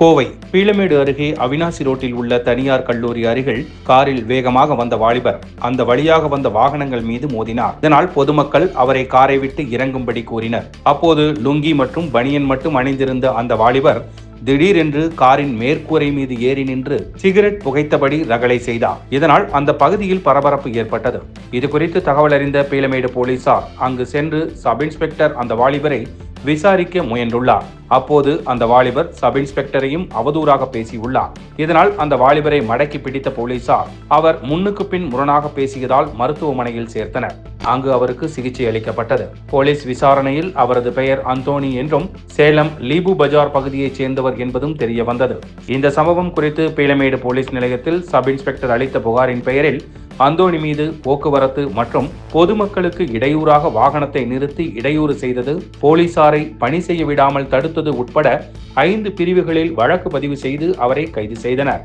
கோவை பீளமேடு அருகே அவினாசி ரோட்டில் உள்ள தனியார் கல்லூரி அருகில் காரில் வேகமாக வந்த வாலிபர் அந்த வழியாக வந்த வாகனங்கள் மீது மோதினார். இதனால் பொதுமக்கள் அவரை காரை விட்டு இறங்கும்படி கூறினர். அப்போது லுங்கி மற்றும் பனியன் மட்டும் அணிந்திருந்த அந்த வாலிபர் திடீரென்று காரின் மேற்கூரை மீது ஏறி நின்று சிகரெட் புகைத்தபடி ரகளை செய்தார். இதனால் அந்த பகுதியில் பரபரப்பு ஏற்பட்டது. இது குறித்து தகவல் அறிந்த பீலமேடு போலீசார் அங்கு சென்று சப் இன்ஸ்பெக்டர் அந்த வாலிபரை விசாரிக்க முயன்றுள்ளார். அப்போது அந்த வாலிபர் சப் இன்ஸ்பெக்டரையும் அவதூறாக பேசியுள்ளார். இதனால் அந்த வாலிபரை மடக்கி பிடித்த போலீசார் அவர் முன்னுக்கு பின் முரணாக பேசியதால் மருத்துவமனையில் சேர்த்தனர். அங்கு அவருக்கு சிகிச்சை அளிக்கப்பட்டது. போலீஸ் விசாரணையில் அவரது பெயர் அந்தோணி என்றும் சேலம் லீபு பஜார் பகுதியைச் சேர்ந்தவர் என்பதும் தெரிய வந்தது இந்த சம்பவம் குறித்து பீளமேடு போலீஸ் நிலையத்தில் சப் இன்ஸ்பெக்டர் அளித்த புகாரின் பெயரில் அந்தோணி மீது போக்குவரத்து மற்றும் பொதுமக்களுக்கு இடையூறாக வாகனத்தை நிறுத்தி இடையூறு செய்தது போலீசாரை பணி செய்ய விடாமல் தடுத்தது உட்பட ஐந்து பிரிவுகளில் வழக்கு பதிவு செய்து அவரை கைது செய்தனர்.